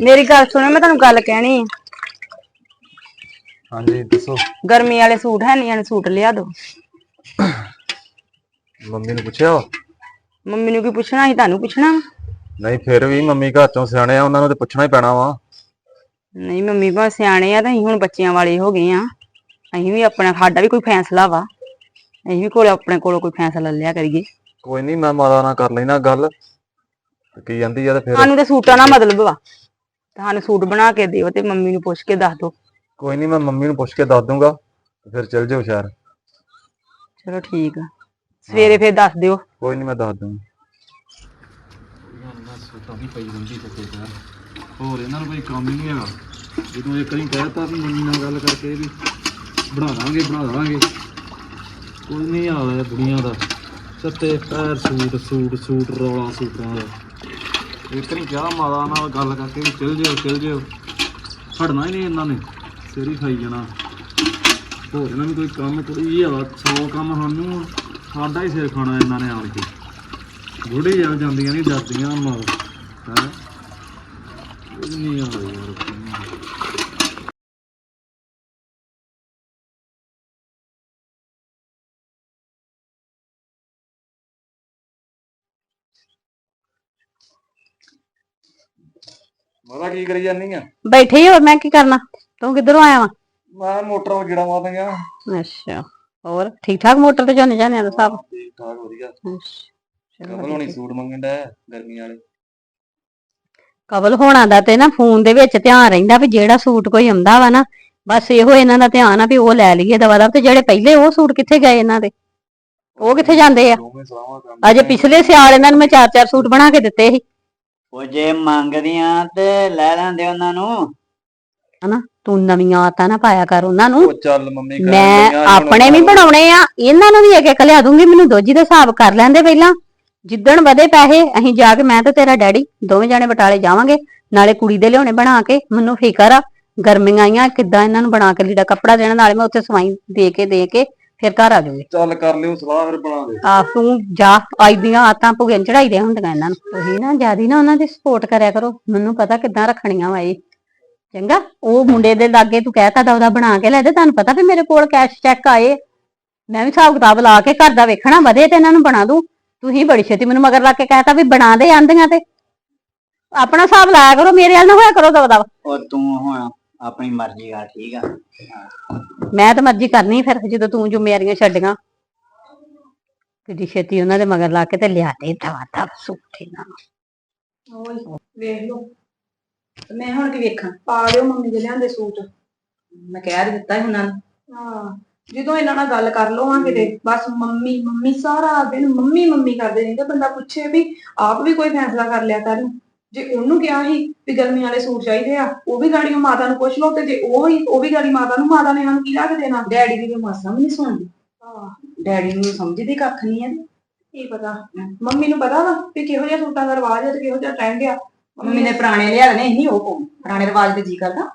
ਮੇਰੀ ਗੱਲ ਸੁਣੋ ਮੈਂ ਤੁਹਾਨੂੰ ਗੱਲ ਕਹਿਣੀ। ਆ ਹਾਂਜੀ ਦੱਸੋ। ਗਰਮੀ ਵਾਲੇ ਸੂਟ ਹੈ ਨਹੀਂ ਆਣੇ ਸੂਟ ਲਿਆ ਦੋ। ਮੰਮੀ ਨੂੰ ਪੁੱਛਿਆ ਵਾ? ਮੰਮੀ ਨੂੰ ਕੀ ਪੁੱਛਣਾ ਸੀ ਤੁਹਾਨੂੰ ਪੁੱਛਣਾ ਵਾ? ਨਹੀਂ ਫਿਰ ਵੀ ਮੰਮੀ ਘਰ ਚੋਂ ਸਿਆਣੇ ਆ ਉਹਨਾਂ ਨੂੰ ਤੇ ਪੁੱਛਣਾ ਹੀ ਪੈਣਾ ਵਾ। ਨਹੀਂ ਮੰਮੀ ਭਾਵੇਂ ਸਿਆਣੇ ਆ ਤਾਂ ਅਸੀਂ ਹੁਣ ਬੱਚਿਆਂ ਵਾਲੇ ਹੋ ਗਏ ਆ। ਅਸੀਂ ਵੀ ਆਪਣਾ ਸਾਡਾ ਵੀ ਕੋਈ ਫੈਸਲਾ ਵਾ। ਅਸੀਂ ਵੀ ਕੋਲ ਆਪਣੇ ਕੋਲੋਂ ਕੋਈ ਫੈਸਲਾ ਲਿਆ ਕਰੀਏ। ਕੋਈ ਨਹੀਂ ਮੈਂ ਮਾਤਾ ਨਾਲ ਕਰ ਲੈਣਾ ਗੱਲ। ਤੇ ਕੀ ਜਾਂਦੀ ਆ ਤੇ ਫਿਰ ਸਾਨੂੰ ਤੇ ਸੂਟਾਂ ਦਾ ਮਤਲਬ ਵਾ। ਤੁਹਾਨੂੰ ਸੂਟ ਬਣਾ ਕੇ ਦਿਓ ਤੇ ਮੰਮੀ ਨੂੰ ਪੁੱਛ ਕੇ ਦੱਸ ਦਿਓ। ਕੋਈ ਨਹੀਂ ਮੈਂ ਮੰਮੀ ਨੂੰ ਪੁੱਛ ਕੇ ਦੱਸ ਦੂੰਗਾ ਤੇ ਫਿਰ ਚੱਲ ਜਿਓ ਸ਼ਹਿਰ ਚਲੋ ਠੀਕ ਆ। ਸਵੇਰੇ ਫਿਰ ਦੱਸ ਦਿਓ। ਕੋਈ ਨਹੀਂ ਮੈਂ ਦੱਸ ਦੂੰਗਾ। ਹੋਰ ਇਹਨਾਂ ਨੂੰ ਕੋਈ ਕੰਮ ਹੀ ਨਹੀਂ ਹੈਗਾ। ਜਦੋਂ ਇੱਕ ਵਾਰੀ ਕਹਿਤਾ ਵੀ ਮੰਮੀ ਨਾਲ ਗੱਲ ਕਰਕੇ ਵੀ ਬਣਾ ਦਾਂਗੇ ਬਣਾ ਦਾਂਗੇ। ਕੋਈ ਨਹੀਂ ਹਾਲ ਹੈ ਦੁਨੀਆ ਦਾ। ਸੱਤੇ ਪੈਰ ਸੂਟ ਸੂਟ ਸੂਟ ਰੌਲਾ ਸੂਟਾਂ ਦਾ। ਇੱਕ ਵਾਰੀ ਕਿਹਾ ਮਾਤਾ ਨਾਲ ਗੱਲ ਕਰਕੇ ਵੀ ਚਲ ਜਿਓ ਚਲ ਜਿਓ। ਹਟਣਾ ਹੀ ਨਹੀਂ ਇਹਨਾਂ ਨੇ, ਸਿਰ ਹੀ ਖਾਈ ਜਾਣਾ। ਹੋਰ ਇਹਨਾਂ ਨੂੰ ਕੋਈ ਕੰਮ, ਕੋਈ ਹੈਗਾ 100 ਕੰਮ ਸਾਨੂੰ ਸਾਡਾ ਹੀ ਸਿਰ ਖਾਣਾ ਇਹਨਾਂ ਨੇ ਆਣ ਕੇ। ਬੁੜੇ ਜਾ ਜਾਂਦੀਆਂ ਨਹੀਂ ਦੱਸਦੀਆਂ ਮਾਂ ਹੈ? ਨਹੀਂ ਆ ਯਾਰ। ਮਾਤਾ ਕੀ ਕਰੀ ਜਾਂਦੀ ਆ? ਬੈਠੇ ਹੀ ਮੈਂ ਕੀ ਕਰਨਾ? ਤੂੰ ਕਿੱਧਰੋਂ ਆਇਆ ਵਾ? ਮੈਂ ਮੋਟਰ ਉਹ ਜਿਹੜਾ ਮਾਤਾਂਗਾ ਅੱਛਾ ਹੋਰ? ਠੀਕ ਠਾਕ ਮੋਟਰ ਤੇ ਝੋਨੇ ਝਾਨਿਆਂ ਦਾ ਸਭ? ਠੀਕ ਠਾਕ ਵਧੀਆ। ਅੱਛਾ, ਚਲੋ ਕਮਲ ਹੋਣੀ ਸੂਟ ਮੰਗਣ ਦਾ ਗਰਮੀ ਵਾਲੇ। ਕਬਲ ਹੋਣਾ ਦਾ ਤੇ ਨਾ ਫੋਨ ਦੇ ਵਿੱਚ ਧਿਆਨ ਰਹਿੰਦਾ ਵੀ ਜਿਹੜਾ ਸੂਟ ਕੋਈ ਆਉਂਦਾ ਵਾ ਨਾ ਬਸ ਇਹੋ ਇਹਨਾਂ ਦਾ ਧਿਆਨ ਆ ਵੀ ਉਹ ਲੈ ਲਈਏ ਦਵਾ ਦਾ ਤੇ ਜਿਹੜੇ ਪਹਿਲੇ ਉਹ ਸੂਟ ਕਿੱਥੇ ਗਏ ਇਹਨਾਂ ਦੇ? ਉਹ ਕਿੱਥੇ ਜਾਂਦੇ ਆ? ਦੋਵੇਂ ਅਜੇ ਪਿਛਲੇ ਸਿਆਲ ਇਹਨਾਂ ਨੂੰ ਮੈਂ ਚਾਰ ਚਾਰ ਸੂਟ ਬਣਾ ਕੇ ਦਿੱਤੇ ਸੀ। ਉਹ ਜੇ ਮੰਗਦੀਆਂ ਤੇ ਲੈ ਲੈਂਦੇ ਉਹਨਾਂ ਨੂੰ। ਹਨਾ? ਤੂੰ ਨਵੀਆਂ ਆਤਾਂ ਨਾ ਪਾਇਆ ਕਰ ਉਹਨਾਂ ਨੂੰ। ਉਹ ਚੱਲ ਮੰਮੀ ਕਹਿਣ ਮੈਂ ਹੁਣ ਆਪਣੇ ਵੀ ਬਣਾਉਣੇ ਆ। ਇਹਨਾਂ ਨੂੰ ਵੀ ਇੱਕ ਇੱਕ ਲਿਆ ਦੂੰਗੀ। ਮੈਨੂੰ ਦੋਜੀ ਦਾ ਹਿਸਾਬ ਕਰ ਲੈਂਦੇ ਪਹਿਲਾਂ। ਜਿੱਦਣ ਵਧੇ ਪੈਸੇ ਅਸੀਂ ਜਾ ਕੇ ਮੈਂ ਤੇ ਤੇਰਾ ਡੈਡੀ ਦੋਵੇਂ ਜਾਣੇ ਬਟਾਲੇ ਜਾਵਾਂਗੇ। ਨਾਲੇ ਕੁੜੀ ਦੇ ਲਿਆਉਣੇ ਬਣਾ ਕੇ। ਮੈਨੂੰ ਫਿਕਰ ਆ ਗਰਮੀਆਂ ਆਈਆਂ ਕਿੱਦਾਂ ਇਹਨਾਂ ਨੂੰ ਬਣਾ ਕੇ ਲੀੜਾ ਕੱਪੜਾ ਦੇਣਾ। ਨਾਲੇ ਮੈਂ ਉੱਥੇ ਸਵਾਈ ਦੇ ਕੇ ਦੇ ਕੇ ਫਿਰ ਘਰ ਆ ਜਾਊਂਗੀ ਚੱਲ ਕਰ ਲਿਓ ਸਲਾਹ ਫਿਰ ਬਣਾ ਦੇ ਆ ਤੂੰ ਜਾ ਅੱਜ ਦੀਆਂ ਆਤਾਂ ਭੁਗਣ ਚੜਾਈ ਦੇ ਹੁੰਦੀਆਂ ਇਹਨਾਂ ਨੂੰ। ਤੁਸੀਂ ਨਾ ਜਿਆਦੀ ਨਾ ਉਹਨਾਂ ਦੀ ਸਪੋਰਟ ਕਰਿਆ ਕਰੋ। ਮੈਨੂੰ ਪਤਾ ਕਿੱਦਾਂ ਰੱਖਣੀਆਂ ਵਾ ਇਹ। ਚੰਗਾ ਉਹ ਮੁੰਡੇ ਦੇ ਲਾਗੇ ਤੂੰ ਕਹਿਤਾ ਦਾ ਉਹਦਾ ਬਣਾ ਕੇ ਲੈ ਦੇ ਤੁਹਾਨੂੰ ਪਤਾ ਵੀ ਮੇਰੇ ਕੋਲ ਕੈਸ਼ ਚੈੱਕ ਆਏ। ਮੈਂ ਵੀ ਹਿਸਾਬ ਕਿਤਾਬ ਲਾ ਕੇ ਘਰ ਦਾ ਵੇਖਣਾ ਵਧੇ ਤੇ ਇਹਨਾਂ ਨੂੰ ਬਣਾ ਦੂੰ। ਤੁਸੀਂ ਬੜੀ ਛੇਤੀ ਮੈਨੂੰ ਮਗਰ ਲਾ ਕੇ ਕਹਿਤਾ ਵੀ ਬਣਾ ਦੇ ਆਂਦੀਆਂ ਤੇ। ਆਪਣਾ ਹਿਸਾਬ ਲਾਇਆ ਕਰੋ ਮੇਰੇ ਵੱਲ ਨਾ ਹੋਇਆ ਕਰੋ ਦਵਾ ਦਵਾ ਉਹ ਤੂੰ ਹੁਣ ਆਪਣੀ ਮਰਜ਼ੀ ਕਰ ਠੀਕ ਆ। ਮੈਂ ਤਾਂ ਮਰਜ਼ੀ ਕਰਨੀ ਫਿਰ ਜਦੋਂ ਤੂੰ ਜ਼ਿੰਮੇਵਾਰੀਆਂ ਛੱਡੀਆਂ। ਕਿੱਡੀ ਛੇਤੀ ਉਹਨਾਂ ਦੇ ਮਗਰ ਲਾ ਕੇ ਤੇ ਲਿਆ ਦੇ ਦਵਾ ਦਵਾ ਸੂਟ ਇਹਨਾਂ ਨੂੰ ਵੇਖ ਲਓ। ਤੇ ਮੈਂ ਹੁਣ ਕੀ ਵੇਖਾਂ? ਪਾ ਲਿਓ ਮੰਮੀ ਦੇ ਲਿਆਂਦੇ ਸੂਟ। ਮੈਂ ਕਹਿ ਹੀ ਦਿੱਤਾ ਸੀ ਉਹਨਾਂ ਨੂੰ। ਹਾਂ। ਜਦੋਂ ਇਹਨਾਂ ਨਾਲ ਗੱਲ ਕਰ ਲਓ ਹਾਂ ਕਿਤੇ ਬਸ ਮੰਮੀ ਮੰਮੀ ਸਾਰਾ ਦਿਨ ਮੰਮੀ ਮੰਮੀ ਕਰਦੇ ਰਹਿੰਦੇ ਬੰਦਾ ਪੁੱਛੇ ਵੀ ਆਪ ਵੀ ਕੋਈ ਫੈਸਲਾ ਕਰ ਲਿਆ ਕਰਨ। ਜੇ ਉਹਨੂੰ ਕਿਹਾ ਸੀ ਵੀ ਗਰਮੀ ਵਾਲੇ ਸੂਟ ਚਾਹੀਦੇ ਆ ਉਹ ਵੀ ਗਾੜੀ ਮਾਤਾ ਨੂੰ ਪੁੱਛ ਲਓ ਤੇ ਜੇ ਉਹ ਹੀ ਉਹ ਵੀ ਗਾੜੀ ਮਾਤਾ ਨੂੰ ਮਾਤਾ ਨੇ ਇਹਨਾਂ ਨੂੰ ਕੀ ਲਾ ਕੇ ਦੇਣਾ? ਡੈਡੀ ਦੀ ਵੀ ਮਾਸਾ ਵੀ ਨਹੀਂ ਸੁਣਦੀ। ਹਾਂ ਡੈਡੀ ਨੂੰ ਸਮਝਦੀ ਕੱਖ ਨਹੀਂ ਹੈ ਕੀ ਪਤਾ? ਮੰਮੀ ਨੂੰ ਪਤਾ ਵਾ ਵੀ ਕਿਹੋ ਜਿਹਾ ਸੂਟਾਂ ਦਾ ਰਿਵਾਜ ਹੈ ਤੇ ਕਿਹੋ ਜਿਹਾ ਟ੍ਰੈਂਡ ਆ। ਮੰਮੀ ਨੇ ਪੁਰਾਣੇ ਲਿਆ ਦੇਣੇ ਨਹੀਂ ਉਹ ਪਾਉਣੇ। ਪੁਰਾਣੇ ਰਿਵਾਜ ਤੇ ਜੀ ਕਰਦਾ।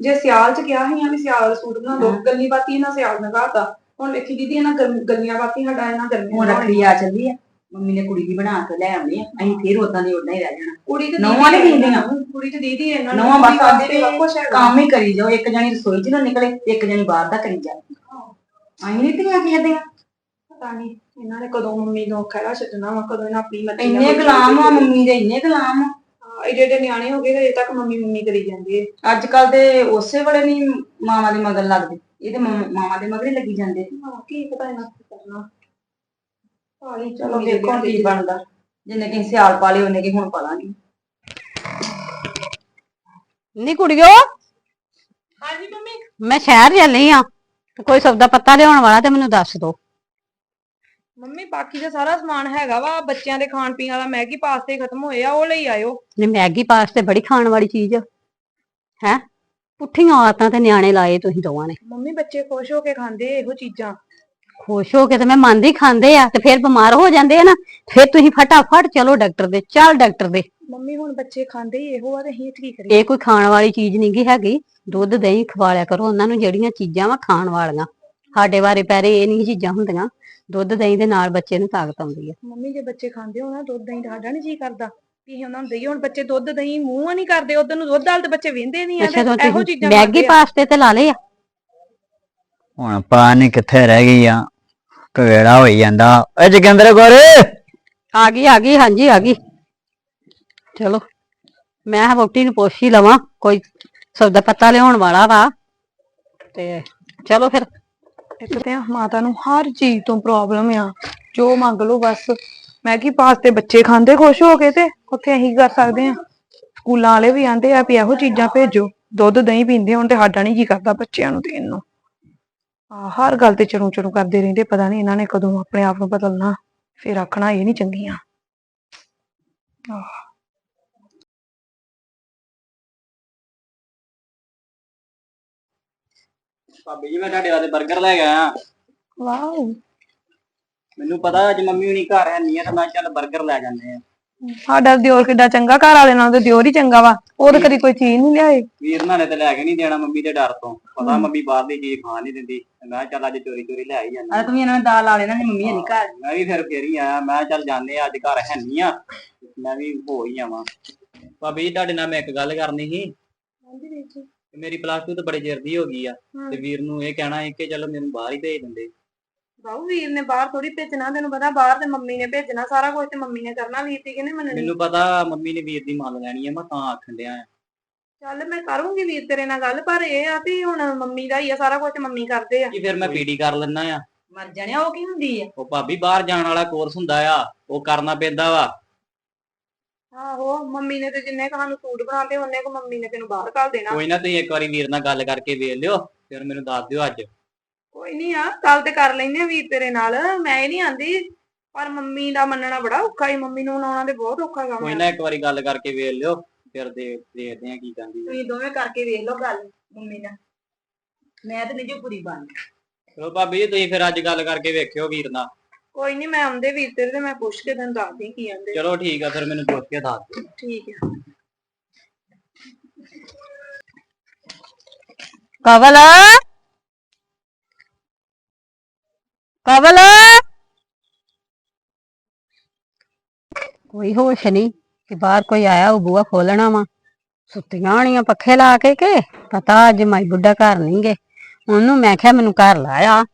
ਜੇ ਸਿਆਲ ਚ ਕਿਹਾ ਸੀ ਆ ਵੀ ਸਿਆਲ ਦਾ ਸੂਟ ਬਣਾ ਦੋ ਗੱਲੀ ਬਾਤੀ ਇਹਨਾਂ ਸਿਆਲ ਘਾਤਾ ਹੁਣ ਵੇਖੀ ਦੀਦੀ ਇਹਨਾਂ ਗਰਮ- ਗੱਲੀਆਂ ਬਾਤੀ ਸਾਡਾ ਇਹਨਾਂ ਗਰਮੀਆਂ ਹੁਣ ਰੱਖੜੀ ਆ ਚੱਲੀ ਆ। ਮੰਮੀ ਨੇ ਕੁੜੀ ਦੀ ਬਣਾ ਕੇ ਲੈ ਆਉਣੀ ਆ ਅਸੀਂ ਫੇਰ ਉਦਾਂ ਦੀ ਉਦਾਂ ਹੀ ਰਹਿ ਜਾਣਾ। ਕੁੜੀ ਤੇ ਨਹੁੰਆਂ ਨੀ ਦੀਦੀ ਪੀਂਦੀਆਂ। ਕੁੜੀ ਤੇ ਦੀਦੀ ਇਹਨਾਂ ਨਵਾਂ ਬਸ ਹੈਗਾ। ਕੰਮ ਹੀ ਕਰੀ ਜਾਓ ਇੱਕ ਜਣੀ ਰਸੋਈ ਚ ਨਾ ਨਿਕਲੇ ਇੱਕ ਜਣੀ ਬਾਹਰ ਦਾ ਕਰੀ ਜਾਏ ਅਸੀਂ ਨਹੀਂ ਧੀਆਂ ਆ ਪਤਾ ਨਹੀਂ ਇਹਨਾਂ ਨੇ ਕਦੋਂ ਮੰਮੀ ਨੂੰ ਖੜਾ ਛੱਡਣਾ ਵਾ ਕਦੋਂ ਇਹਨਾਂ ਆਪਣੀ ਮਰਜ਼ੀ ਨਾਲ ਇੰਨੇ ਗੁਲਾਮ ਆ ਮੰਮੀ ਦੇ ਇੰਨੇ ਗੁਲਾਮ ਆ। ਹਾਂ, ਏਡੇ ਏਡੇ ਨਿਆਣੇ ਹੋ ਗਏ ਅਜੇ ਤੱਕ ਮੰਮੀ ਮੰਮੀ ਕਰੀ ਜਾਂਦੇ ਆ। ਅੱਜ ਕੱਲ ਦੇ ਉਸੇ ਵੇਲੇ ਨਹੀਂ ਮਾਵਾਂ ਦੇ ਮਗਰ ਲੱਗਦੇ ਇਹਦੇ ਮਾਵਾਂ ਦੇ ਮਗਰ ਹੀ ਲੱਗੀ ਜਾਂਦੇ। ਹਾਂ ਕੀ ਪਤਾ ਇਹਨਾਂ ਕੀ ਕਰਨਾ। ਹਾਲੀ ਚਲੋ ਵੇਖੋ ਕੀ ਬਣਦਾ। ਜਿੰਨੇ ਕਿ ਸਿਆਲ ਪਾ ਲਈ ਉਹਨੇ ਕਿ ਹੁਣ ਪਾ ਲਾਂਗੇ ਨੀ ਕੁੜੀਓ? ਹਾਂਜੀ ਮੰਮੀ। ਮੈਂ ਸ਼ਹਿਰ ਚੱਲੀ ਆ। ਤੇ ਕੋਈ ਸੌਦਾ ਪੱਤਾ ਲਿਆਉਣ ਵਾਲਾ ਤੇ ਮੈਨੂੰ ਦੱਸ ਦੋ। ਮੰਮੀ ਬਾਕੀ ਦਾ ਸਾਰਾ ਸਮਾਨ ਹੈਗਾ ਵਾ। ਬੱਚਿਆਂ ਦੇ ਖਾਣ ਪੀਣ ਵਾਲਾ ਮੈਗੀ ਪਾਸਤੇ ਖਤਮ ਹੋਏ ਆ ਉਹ ਲਈ ਆਇਓ। ਨੇ ਮੈਗੀ ਪਾਸਤੇ ਬੜੀ ਖਾਣ ਵਾਲੀ ਚੀਜ਼ ਹੈ? ਪੁੱਠੀਆਂ ਆਤਾਂ ਤੇ ਨਿਆਣੇ ਲਾਏ ਤੁਸੀਂ ਦੋਵਾਂ ਨੇ। ਮੰਮੀ ਬੱਚੇ ਖੁਸ਼ ਹੋ ਕੇ ਖਾਂਦੇ ਆ ਇਹੋ ਚੀਜ਼ਾਂ। ਖੁਸ਼ ਹੋ ਕੇ ਤੇ ਮੈਂ ਮੰਨਦੀ ਖਾਂਦੇ ਆ ਤੇ ਫਿਰ ਬਿਮਾਰ ਹੋ ਜਾਂਦੇ ਆ ਨਾ ਫਿਰ ਤੁਸੀਂ ਫਟਾਫਟ ਚਲੋ ਡਾਕਟਰ ਦੇ ਚੱਲ ਡਾਕਟਰ ਦੇ। ਮੰਮੀ ਹੁਣ ਬੱਚੇ ਖਾਂਦੇ ਹੀ ਇਹੋ ਆ ਤੇ ਅਸੀਂ ਕੀ ਕਰੀਏ? ਇਹ ਕੋਈ ਖਾਣ ਵਾਲੀ ਚੀਜ਼ ਨਹੀਂ ਗੀ ਹੈਗੀ ਦੁੱਧ ਦਹੀਂ ਖਵਾਲਿਆ ਕਰੋ ਉਹਨਾਂ ਨੂੰ ਜਿਹੜੀਆਂ ਚੀਜ਼ਾਂ ਵਾ ਖਾਣ ਵਾਲੀਆਂ। ਸਾਡੇ ਬਾਰੇ ਪੈਰੇ ਇਹ ਨਹੀਂ ਚੀਜ਼ਾਂ ਹੁੰਦੀਆਂ ਦੁੱਧ ਦਹੀਂ ਦੇ ਨਾਲ ਬੱਚੇ ਨੂੰ ਤਾਕਤ ਆਉਂਦੀ ਹੈ ਮੰਮੀ ਜੇ ਬੱਚੇ ਖਾਂਦੇ ਹੋ ਨਾ ਦੁੱਧ ਦਹੀਂ ਤਾਂ ਸਾਡਾ ਨਹੀਂ ਜੀ ਕਰਦਾ। ਵੀ ਅਸੀਂ ਉਹਨਾਂ ਨੂੰ ਦਈਏ ਹੁਣ ਬੱਚੇ ਦੁੱਧ ਦਹੀਂ ਮੂੰਹ ਨਹੀਂ ਕਰਦੇ ਉਧਰ ਨੂੰ ਦੁੱਧ ਵਾਲ ਤੇ ਬੱਚੇ ਵਹਿੰਦੇ ਨਹੀਂ ਆ ਅੱਛਾ ਤੇ ਤਾਂ ਇਹੋ ਚੀਜ਼ਾਂ ਮੈਗੀ ਖਾਂਦੇ ਆ। ਪਾਸਤੇ ਤੇ ਲਾ ਲਏ ਆ। ਹੁਣ ਪਤਾ ਕਿੱਥੇ ਰਹਿ ਗਈ ਆ। ਕਵੇੜਾ ਹੋਈ ਜਾਂਦਾ। ਏ ਜਗਿੰਦਰ ਗੋਰੇ ਆ ਗਈ ਆ ਗਈ, ਹਾਂਜੀ, ਆ ਗਈ। ਚਲੋ, ਮੈਂ ਕਿਹਾ ਵੋਟੀ ਨੂੰ ਪੁੱਛ ਹੀ ਲਵਾਂ, ਕੋਈ ਸੌਦਾ ਪੱਤਾ ਲਿਆਉਣ ਵਾਲਾ ਵਾ। ਤੇ ਚਲੋ ਫਿਰ, ਇੱਕ ਤੇ ਮਾਤਾ ਨੂੰ ਹਰ ਚੀਜ਼ ਤੋਂ ਪ੍ਰੋਬਲਮ ਆ, ਜੋ ਮੰਗ ਲਓ ਬਸ। ਮੈਗੀ ਪਾਸਤੇ ਬੱਚੇ ਖਾਂਦੇ ਖੁਸ਼ ਹੋ ਕੇ ਤੇ ਉੱਥੇ ਅਸੀਂ ਕਰ ਸਕਦੇ ਆ? ਸਕੂਲਾਂ ਵਾਲੇ ਵੀ ਆਂਦੇ ਆ ਵੀ ਇਹੋ ਚੀਜ਼ਾਂ ਭੇਜੋ, ਦੁੱਧ ਦਹੀਂ ਪੀਂਦੇ ਹੁਣ ਤੇ ਸਾਡਾ ਨਹੀਂ ਜੀ ਕਰਦਾ ਬੱਚਿਆਂ ਨੂੰ ਦੇਣ ਨੂੰ। ਆ ਹਰ ਗੱਲ ਤੇ ਚਰੂ ਚਰੂ ਕਰਦੇ ਰਹਿੰਦੇ ਪਤਾ ਨਹੀਂ ਇਹਨਾਂ ਨੇ ਕਦੋਂ ਆਪਣੇ ਆਪ ਨੂੰ ਬਦਲਣਾ ਫਿਰ ਆਖਣਾ ਇਹ ਨਹੀਂ ਚੰਗੀਆਂ। ਆਹ ਭਾਬੀ ਜੀ ਮੈਂ ਤੁਹਾਡੇ ਵਾਸਤੇ 버ਗਰ ਲੈ ਕੇ ਆਇਆ। ਵਾਓ। ਮੈਨੂੰ ਪਤਾ ਅੱਜ ਮੰਮੀ ਹੁਣੀ ਘਰ ਹੈ ਨਹੀਂ ਤਾਂ ਮੈਂ ਚੱਲ 버ਗਰ ਲੈ ਜਾਂਦੇ ਆ ਸਾਡਾ ਦਿਓਰ ਕਿੱਡਾ ਚੰਗਾ ਘਰ ਵਾਲੇ ਨਾਲੋਂ ਤੇ ਦਿਓਰ ਹੀ ਚੰਗਾ ਵਾ। ਉਹ ਤਾਂ ਕਦੀ ਕੋਈ ਚੀਜ਼ ਨਹੀਂ ਲਿਆਏ। ਵੀਰ ਨਾਲ ਨੇ ਤੇ ਲੈ ਕੇ ਨਹੀਂ ਦੇਣਾ ਮੰਮੀ ਦੇ ਡਰ ਤੋਂ। ਪਤਾ ਮੰਮੀ ਬਾਹਰ ਦੀ ਚੀਜ਼ ਖਾਣ ਨਹੀਂ ਦਿੰਦੀ। ਮੈਂ ਕਿਹਾ ਚੱਲ ਅੱਜ ਚੋਰੀ ਚੋਰੀ ਲੈ ਹੀ ਜਾਂਦਾ। ਤੂੰ ਇਹਨਾਂ ਨੇ ਦਾਲ ਲਾ ਲੈਣਾ ਨੀ ਮੰਮੀ ਨਹੀਂ ਘਰ। ਮੈਂ ਵੀ ਫਿਰ ਫੇਰ ਹੀ ਆਇਆ। ਮੈਂ ਕਿਹਾ ਚੱਲ ਜਾਂਦੇ ਆ ਅੱਜ ਘਰ ਹੈ ਨਹੀਂ ਆ। ਮੈਂ ਵੀ ਹੋ ਹੀ ਆਵਾਂ। ਭਾਬੀ ਜੀ ਤੁਹਾਡੇ ਨਾਲ ਮੈਂ ਇੱਕ ਗੱਲ ਕਰਨੀ ਸੀ। ਕਿ ਮੇਰੀ ਪਲੱਸ 2 ਤਾਂ ਬੜੇ ਚਿਰ ਦੀ ਹੋ ਗਈ ਆ। ਤੇ ਵੀਰ ਨੂੰ ਇਹ ਕਹਿਣਾ ਹੈ ਕਿ ਚਲੋ ਮੈਨੂੰ ਬਾਹਰ ਹੀ ਭੇਜ ਦਿੰਦੇ। ਬਾਹੂ ਵੀਰ ਨੇ ਬਾਹਰ ਥੋੜੀ ਭੇਜਣਾ ਤੈਨੂੰ ਪਤਾ ਬਾਹਰ ਤੇ ਮੰਮੀ ਨੇ ਭੇਜਣਾ ਸਾਰਾ ਕੁਝ ਤੇ ਮੰਮੀ ਨੇ ਕਰਨਾ ਵੀਰ ਦੀ ਕਿਹਨੇ ਮੰਨਣੀ? ਮੈਨੂੰ ਪਤਾ ਮੰਮੀ ਨੇ ਵੀਰ ਦੀ ਮੰਨ ਲੈਣੀ ਆ ਮੈਂ ਤਾਂ ਆਖਣ ਡਿਆ ਆ। ਚੱਲ ਮੈਂ ਕਰੂੰਗੀ ਵੀਰ ਤੇਰੇ ਨਾਲ ਗੱਲ ਪਰ ਇਹ ਆ ਵੀ ਹੁਣ ਮੰਮੀ ਦਾ ਹੀ ਆ ਸਾਰਾ ਕੁਝ ਮੰਮੀ ਕਰਦੇ ਆ। ਕਿ ਫਿਰ ਮੈਂ ਪੀਡੀ ਕਰ ਲੈਣਾ ਆ। ਮਰ ਜਾਣਿਆ ਉਹ ਕੀ ਹੁੰਦੀ ਆ? ਉਹ ਭਾਬੀ ਬਾਹਰ ਜਾਣ ਵਾਲਾ ਕੋਰਸ ਹੁੰਦਾ ਆ ਉਹ ਕਰਨਾ ਪੈਂਦਾ ਵਾ। ਆਹੋ ਮੰਮੀ ਨੇ ਤੇ ਜਿੰਨੇ ਕੁ ਸਾਨੂੰ ਸੂਟ ਬਣਾਤੇ ਉਹਨੇ ਕੁ ਮੰਮੀ ਨੇ ਤੈਨੂੰ ਬਾਹਰ ਕੱਢ ਦੇਣਾ। ਕੋਈ ਨਾ ਤੁਸੀਂ ਇੱਕ ਵਾਰੀ ਵੀਰ ਨਾਲ ਗੱਲ ਕਰਕੇ ਵੇਖ ਲਿਓ ਫਿਰ ਮੈਨੂੰ ਦੱਸ ਦਿਓ ਅੱਜ। ਕੋਈ ਨਹੀਂ ਆ ਗੱਲ ਤੇ ਕਰ ਲੈਨੇ ਆ ਵੀਰ ਤੇਰੇ ਨਾਲ। ਮੈਂ ਇਹ ਨਹੀਂ ਆਂਦੀ ਪਰ ਮੰਮੀ ਦਾ ਮੰਨਣਾ ਬੜਾ ਔਖਾ ਹੀ ਮੰਮੀ ਨੂੰ ਮਨਾਉਣਾ ਤੇ ਬਹੁਤ ਔਖਾ ਕੰਮ ਕੋਈ ਨਾ ਇੱਕ ਵਾਰੀ ਗੱਲ ਕਰਕੇ ਵੇਖ ਲਿਓ ਫਿਰ ਦੇ ਦੇਖਦੇ ਆ ਕੀ ਕਹਿੰਦੀ ਹੈ ਤੁਸੀਂ ਦੋਵੇਂ ਕਰਕੇ ਵੇਖ ਲਓ ਗੱਲ ਮੰਮੀ ਨਾਲ। ਮੈਂ ਤੇ ਨਹੀਂ ਜੋ ਪੂਰੀ ਬਣ ਚਲੋ ਭਾਬੀ ਜੀ ਤੁਸੀਂ ਫਿਰ ਅੱਜ ਗੱਲ ਕਰਕੇ ਵੇਖਿਓ ਵੀਰ ਨਾਲ। ਕੋਈ ਨਹੀਂ ਮੈਂ ਆਉਂਦੇ ਵੀਰ ਤੇਰੇ ਤੇ ਮੈਂ ਪੁੱਛ ਕੇ ਤੈਨੂੰ ਦੱਸਦੀ ਕੀ ਆਂਦੇ। ਚਲੋ ਠੀਕ ਆ ਫਿਰ ਮੈਨੂੰ ਪੁੱਛ ਕੇ ਦੱਸ ਦਿਓ। ਠੀਕ ਆ। ਕਵਲ! ਕਵਲ? ਕੋਈ ਹੋਸ਼ ਨਹੀਂ, ਕਿ ਬਾਹਰ ਕੋਈ ਆਇਆ, ਉਹ ਬੂਆ ਖੋਲਣਾ ਵਾ। ਸੁੱਤੀਆਂ ਹੋਣੀਆਂ ਪੱਖੇ ਲਾ ਕੇ ਕੇ? ਪਤਾ ਅੱਜ ਮਾਈ ਬੁੱਢਾ ਘਰ ਨਹੀਂ ਗਏ। ਉਹਨੂੰ ਮੈਂ ਕਿਹਾ ਮੈਨੂੰ ਘਰ ਲਾਇਆ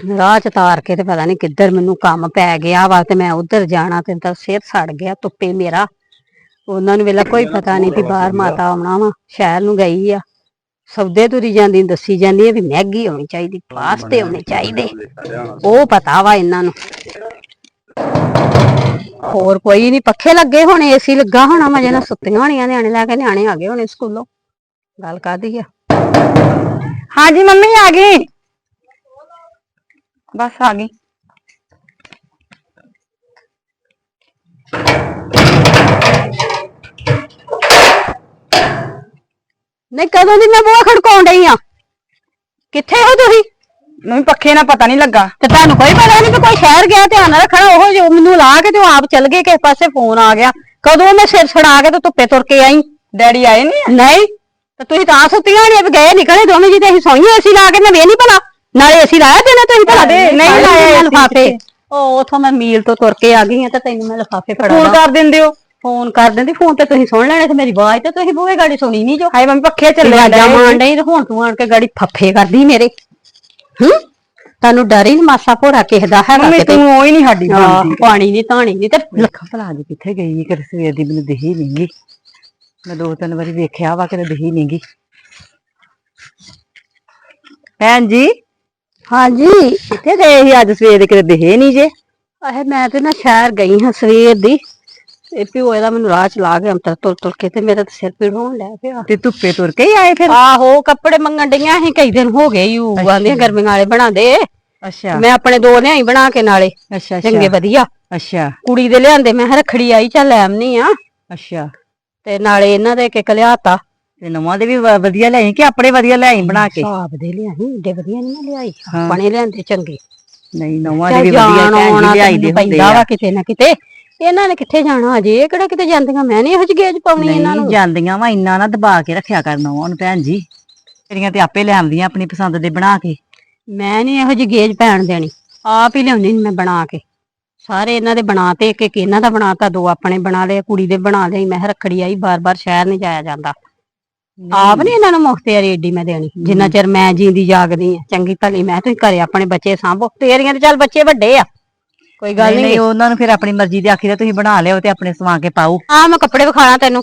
ਰਾਹ ਚ ਤਾਰ ਕੇ ਤੇ ਪਤਾ ਨਹੀਂ ਕਿੱਧਰ ਮੈਨੂੰ ਕੰਮ ਪੈ ਗਿਆ ਵਾ ਤੇ ਮੈਂ ਉਧਰ ਜਾਣਾ ਤੇ ਤਾਂ ਸਿਰ ਸੜ ਗਿਆ ਤੁੱਪੇ ਮੇਰਾ। ਉਹਨਾਂ ਨੂੰ ਵੇਲਾ ਕੋਈ ਪਤਾ ਨਹੀਂ ਕਿ ਬਾਹਰ ਮਾਤਾ ਆਉਣਾ ਵਾ, ਸ਼ਹਿਰ ਨੂੰ ਗਈ ਆ। ਸੌਦੇ ਤੁਰੀ ਜਾਂਦੀ ਨੂੰ ਦੱਸੀ ਜਾਂਦੀ ਹੈ ਵੀ ਮੈਗੀ ਹੋਣੀ ਚਾਹੀਦੀ ਪਾਸਤੇ ਹੋਣੇ ਚਾਹੀਦੇ। ਉਹ ਪਤਾ ਵਾ ਇਹਨਾਂ ਨੂੰ। ਹੋਰ ਕੋਈ ਨਹੀਂ ਪੱਖੇ ਲੱਗੇ ਹੋਣੇ ਏਸੀ ਲੱਗਾ ਹੋਣਾ ਮਜੇ ਨਾਲ ਸੁੱਤੀਆਂ ਹੋਣੀਆਂ ਨਿਆਣੇ ਲੈ ਕੇ ਨਿਆਣੇ ਆ ਗਏ ਹੋਣੇ ਸਕੂਲੋਂ। ਗੱਲ ਕਾਦੀ ਆ? ਹਾਂਜੀ ਮੰਮੀ ਆ ਗਈ। ਬਸ ਆ ਗਈ। ਨਹੀਂ ਕਦੋਂ ਦੀ ਮੈਂ ਬੂਹਾ ਖੜਕਾਉਣ ਡਈ ਆ? ਕਿੱਥੇ ਹੋ ਤੁਸੀਂ? ਮੰਮੀ ਪੱਖੇ ਨਾਲ ਪਤਾ ਨਹੀਂ ਲੱਗਾ। ਤੇ ਤੁਹਾਨੂੰ ਕੋਈ ਪਤਾ ਨਹੀਂ ਕਿ ਕੋਈ ਸ਼ਹਿਰ ਗਿਆ ਧਿਆਨ ਰੱਖਣਾ ਉਹ ਜੋ ਮੈਨੂੰ ਲਾ ਕੇ ਤੇ ਉਹ ਆਪ ਚੱਲ ਗਏ ਕਿਸੇ ਪਾਸੇ ਫੋਨ ਆ ਗਿਆ। ਕਦੋਂ ਮੈਂ ਸਿਰ ਛੜਾ ਕੇ ਤੇ ਧੁੱਪੇ ਤੁਰ ਕੇ ਆਈ? ਡੈਡੀ ਆਏ ਨਹੀਂ ਨਹੀਂ ਤੇ ਤੁਸੀਂ ਤਾਂ ਸੁੱਤੀਆਂ ਨਹੀਂ ਵੀ ਗਏ ਨਿਕਲੇ ਦੋਵੇਂ ਜੀ ਤੇ ਅਸੀਂ ਸੋਈਏ ਏਸੀ ਲਾ ਕੇ ਮੈਂ ਵੇ ਨਹੀਂ ਭਲਾ। ਨਾਲੇ ਏਸੀ ਲਾਇਆ ਦੇਣਾ ਤੁਸੀਂ ਭਲਾ ਨਹੀਂ ਲਾਇਆ ਲਿਫਾਫੇ। ਉਹ ਉਥੋਂ ਮੈਂ ਮੀਲ ਤੋਂ ਤੁਰ ਕੇ ਆ ਗਈ ਆ ਤੇ ਤੈਨੂੰ ਮੈਂ ਲਿਫਾਫੇ ਫੜਾ ਫੋਨ ਕਰ ਦਿੰਦੇ ਹੋ? ਫੋਨ ਕਰ ਦਿੰਦੀ ਫੋਨ ਤੇ ਤੁਸੀਂ ਸੁਣ ਲੈਣੇ ਤੇ ਮੇਰੀ ਆਵਾਜ਼ ਤੇ ਤੁਸੀਂ ਬੂਹੇ ਗਾੜੀ ਸੁਣੀ ਨਹੀਂ ਜੋ। ਹਾਏ ਮੰਮੀ ਪੱਖੇ ਚੱਲੇ ਆਵਾਜ਼ਾਂ ਮਾਰਨ ਡਈ ਤੇ ਹੁਣ ਤੂੰ ਆਣ ਕੇ ਗਾੜੀ ਫੱਫੇ ਕਰਦੀ ਮੇਰੇ। ਹੂੰ? ਤੁਹਾਨੂੰ ਡਰ ਹੀ ਮਾਸਾ ਭੋਰਾ ਕਿਸੇ ਦਾ ਹੈਗਾ ਮੰਮੀ ਤੂੰ ਉਹ ਹੀ ਨਹੀਂ ਸਾਡੀ ਹਾਂ, ਪਾਣੀ ਨਹੀਂ ਧਾਣੀ ਨਹੀਂ ਤੇ ਲੱਖਾ ਭਲਾ ਜੀ ਕਿੱਥੇ ਗਈ ਕਿ ਸਵੇਰ ਦੀ ਮੈਨੂੰ ਦਿਖੀ ਨਹੀਂਗੀ ਮੈਂ ਦੋ ਤਿੰਨ ਵਾਰੀ ਵੇਖਿਆ ਵਾ ਕਿ ਦਿਖੀ ਨਹੀਂਗੀ ਭੈਣ ਜੀ? ਹਾਂਜੀ। ਕਿੱਥੇ ਗਏ ਸੀ ਅੱਜ ਸਵੇਰ ਦੇ ਕਿਤੇ ਦਿਖੇ ਨਹੀਂ ਜੇ? ਆਹੇ ਮੈਂ ਤੇ ਨਾ ਸ਼ਹਿਰ ਗਈ ਹਾਂ ਸਵੇਰ ਦੀ। ਤੇ ਪਿਓ ਇਹਦਾ ਮੈਨੂੰ ਰਾਹ ਚ ਲਾ ਕੇ ਅੰਤਰ ਤੁਰ ਤੁਰ ਕੇ ਤੇ ਮੇਰਾ ਤੇ ਸਿਰ ਪੀੜ ਹੋਣ ਲੱਗ ਪਿਆ। ਤੇ ਧੁੱਪੇ ਤੁਰ ਕੇ ਹੀ ਆਏ ਫਿਰ? ਆਹੋ ਕੱਪੜੇ ਮੰਗਣ ਡਈਆਂ ਸੀ ਕਈ ਦਿਨ ਹੋ ਗਏ ਯੂ ਆਂਦੀਆਂ ਗਰਮੀਆਂ ਵਾਲੇ ਬਣਾ ਦੇ ਅੱਛਾ। ਮੈਂ ਆਪਣੇ ਦੋ ਲਿਆਈ ਬਣਾ ਕੇ ਨਾਲੇ। ਅੱਛਾ ਚੰਗੇ ਵਧੀਆ। ਅੱਛਾ। ਕੁੜੀ ਦੇ ਲਿਆਂਦੇ ਮੈਂ ਕਿਹਾ ਰੱਖੜੀ ਆਈ ਚੱਲ ਲੈ ਆਉਣੀ ਆ। ਅੱਛਾ। ਤੇ ਨਾਲੇ ਇਹਨਾਂ ਦੇ ਇੱਕ ਇੱਕ ਲਿਆਤਾ। ਤੇ ਨਵਾਂ ਦੇ ਵੀ ਵ- ਵਧੀਆ ਲਿਆਈ ਕਿ ਆਪਣੇ ਵਧੀਆ ਲਿਆਈ ਬਣਾ ਕੇ? ਹਿਸਾਬ ਦੇ ਲਿਆਈ ਏਡੇ ਵਧੀਆ ਨਹੀਂ ਮੈਂ ਲਿਆਈ। ਆਪਣੇ ਲਿਆਂਦੇ ਚੰਗੇ। ਨਹੀਂ ਨਵਾਂ ਦੇ ਵੀ ਵਧੀਆ ਜਾਣ ਆਉਣਾ ਲਿਆਈ ਦੇ ਹੁੰਦੇ ਪੈਂਦਾ ਆ। ਵਾ ਕਿਤੇ ਨਾ ਕਿਤੇ। ਇਹਨਾਂ ਨੇ ਕਿੱਥੇ ਜਾਣਾ ਅਜੇ ਇਹ ਕਿਹੜਾ ਕਿਤੇ ਜਾਂਦੀਆਂ ਮੈਂ ਨਹੀਂ ਇਹੋ ਜਿਹੀ ਗੇਜ ਪਾਉਣੀ ਇਹਨਾਂ ਨਹੀਂ ਨੂੰ। ਜਾਂਦੀਆਂ ਵਾ ਇੰਨਾ ਨਾ ਦਬਾ ਕੇ ਰੱਖਿਆ ਕਰ ਨਵਾਂ ਨੂੰ ਭੈਣ ਜੀ। ਤੇਰੀਆਂ ਤੇ ਆਪੇ ਲੈ ਆਉਂਦੀਆਂ ਆਪਣੀ ਪਸੰਦ ਦੇ ਬਣਾ ਕੇ। ਮੈਂ ਨਹੀਂ ਇਹੋ ਜਿਹੀ ਗੇਜ ਪੈਣ ਦੇਣੀ। ਆਪ ਹੀ ਲਿਆਉਣੀ ਮੈਂ ਬਣਾ ਕੇ। ਸਾਰੇ ਇਹਨਾਂ ਦੇ ਬਣਾਤੇ ਇੱਕ ਇੱਕ ਇਹਨਾਂ ਦਾ ਬਣਾਤਾ ਦੋ ਆਪਣੇ ਬਣਾ ਲਏ ਕੁੜੀ ਦੇ ਬਣਾ ਲਏ ਮੈਂ ਕਿਹਾ ਰੱਖੜੀ ਆਈ ਬਾਰ-ਬਾਰ ਸ਼ਹਿਰ ਨਹੀਂ ਜਾਇਆ ਜਾਂਦਾ। ਆਪ ਨਹੀਂ ਇਹਨਾਂ ਨੂੰ ਮੁਖਤਿਆਰੀ ਏਡੀ ਮੈਂ ਦੇਣੀ। ਜਿੰਨਾ ਚਿਰ ਮੈਂ ਜੀਂਦੀ ਜਾਗਦੀ ਆ ਚੰਗੀ ਭਲੀ ਮੈਂ ਤੁਸੀਂ ਘਰੇ ਆਪਣੇ ਬੱਚੇ ਸਾਂਭੋ। ਤੇਰੀਆਂ ਤੇ ਚੱਲ ਬੱਚੇ ਵੱਡੇ ਆ। ਕੋਈ ਗੱਲ ਨਹੀਂ ਉਹਨਾਂ ਨੂੰ ਫਿਰ ਆਪਣੀ ਮਰਜ਼ੀ ਦੇ ਆਖੀ ਦਾ ਤੁਸੀਂ ਬਣਾ ਲਿਓ ਤੇ ਆਪਣੇ ਸਵਾ ਕੇ ਪਾਓ ਆ ਮੈਂ ਕੱਪੜੇ ਵਿਖਾਣਾ ਤੈਨੂੰ।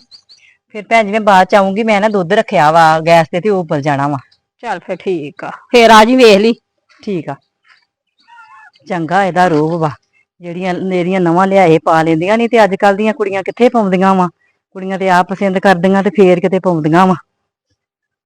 ਫਿਰ ਭੈਣ ਜੀ ਮੈਂ ਬਾਅਦ ਚ ਆਉਂਗੀ ਮੈਂ ਨਾ ਦੁੱਧ ਰੱਖਿਆ ਵਾ ਗੈਸ ਤੇ ਤੇ ਉਹ ਉੱਪਰ ਜਾਣਾ ਵਾ। ਚੱਲ ਫੇਰ ਠੀਕ ਆ। ਫੇਰ ਆ ਜੀ ਵੇਖ ਲਈ। ਠੀਕ ਆ। ਚੰਗਾ ਇਹਦਾ ਰੋਹ ਵਾ। ਜਿਹੜੀਆਂ ਮੇਰੀਆਂ ਨਵਾਂ ਲਿਆਏ ਪਾ ਲੈਂਦੀਆਂ ਨਹੀਂ ਤੇ ਅੱਜ ਕੱਲ ਦੀਆਂ ਕੁੜੀਆਂ ਕਿੱਥੇ ਪਾਉਂਦੀਆਂ ਵਾ? ਕੁੜੀਆਂ ਤੇ ਆਪ ਪਸੰਦ ਕਰਦੀਆਂ ਤੇ ਫੇਰ ਕਿਤੇ ਪਾਉਂਦੀਆਂ ਵਾ।